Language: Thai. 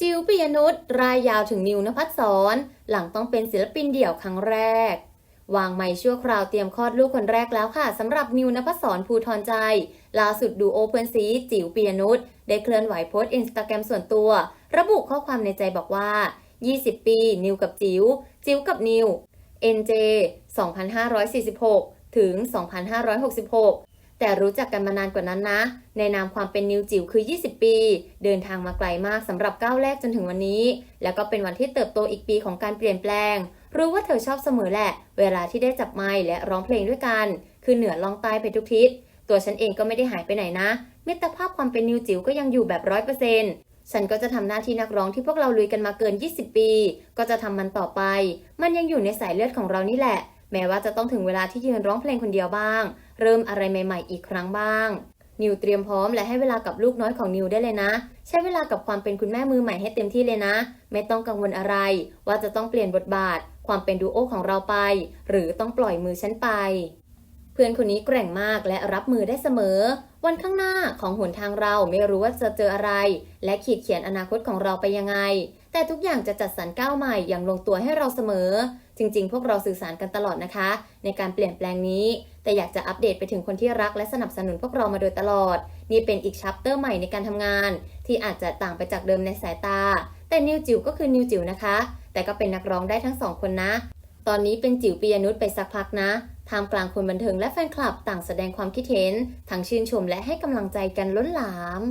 จิวปิยนุชรายยาวถึงนิวนภัสสรหลังต้องเป็นศิลปินเดี่ยวครั้งแรก วางไม้ชั่วคราวเตรียมคลอดลูกคนแรกแล้วค่ะสำหรับนิวนภัสสรภูทรใจ ล่าสุดดูโอเพนซีจิ๋วปิยนุชได้เคลื่อนไหวโพสต์อินสตาแกรมส่วนตัว ระบุข้อความในใจบอกว่า 20 ปี นิวกับจิ๋วจิ๋วกับนิว NJ 2546 ถึง 2566 แต่รู้จักกันมานานกว่านั้นนะ ในนามความเป็นนิวจิ๋วคือ 20 ปี เดินทางมาไกลมากสำหรับก้าวแรกจนถึงวันนี้ แล้วก็เป็นวันที่เติบโตอีกปีของการเปลี่ยนแปลง รู้ว่าเธอชอบเสมอแหละ เวลาที่ได้จับไมค์และร้องเพลงด้วยกัน คือเหนือลองใต้ไปทุกทิศ ตัวฉันเองก็ไม่ได้หายไปไหนนะ มิตรภาพความเป็นนิวจิ๋วก็ยังอยู่แบบร้อยเปอร์เซ็นต์ฉันก็จะทำหน้าที่นักร้องที่พวกเราลุยกันมาเกิน 20 ปี ก็จะทำมันต่อไป มันยังอยู่ในสายเลือดของเรานี่แหละ แม้ว่าจะต้องถึงเวลาที่ยืนร้องเพลงคนเดียวบ้าง เริ่มอะไรใหม่ ๆ อีกครั้งบ้าง นิวเตรียมพร้อมและให้เวลากับลูกน้อยของนิวได้เลยนะ ใช้เวลากับความเป็นคุณแม่มือใหม่ให้เต็มที่เลยนะ ไม่ต้องกังวลอะไร ว่าจะต้องเปลี่ยนบทบาท ความเป็นดูโอของเราไป หรือต้องปล่อยมือฉันไป เพื่อนคนนี้แกร่งมากและรับมือได้เสมอ วันข้างหน้าของหนทางเราไม่รู้ว่าจะเจออะไร และขีดเขียนอนาคตของเราไปยังไง แต่ทุกอย่างจะจัดสรรก้าวใหม่อย่างลงตัวให้เราเสมอ จริง ๆ พวกเราสื่อสารกันตลอดนะคะ ในการเปลี่ยนแปลงนี้ แต่อยากจะอัปเดตไปถึงคนที่รักและสนับสนุนพวกเรามาโดยตลอด นี่เป็นอีกชัปเตอร์ใหม่ในการทำงาน ที่อาจจะต่างไปจากเดิมในสายตา แต่นิวจิ๋วก็คือนิวจิ๋วนะคะ แต่ก็เป็นนักร้องได้ทั้งสองคนนะ ตอนนี้เป็นจิ๋วปียนุชไปสักพักนะทามกลางคนบันเทิงและแฟนคลับต่างแสดงความคิดเห็นทั้งชื่นชมและให้กำลังใจกันล้นหลาม